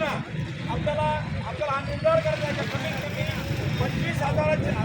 आपल्याला आपल्याला हा निर्धार करण्याच्या कमीत कमी पंचवीस हजाराच्या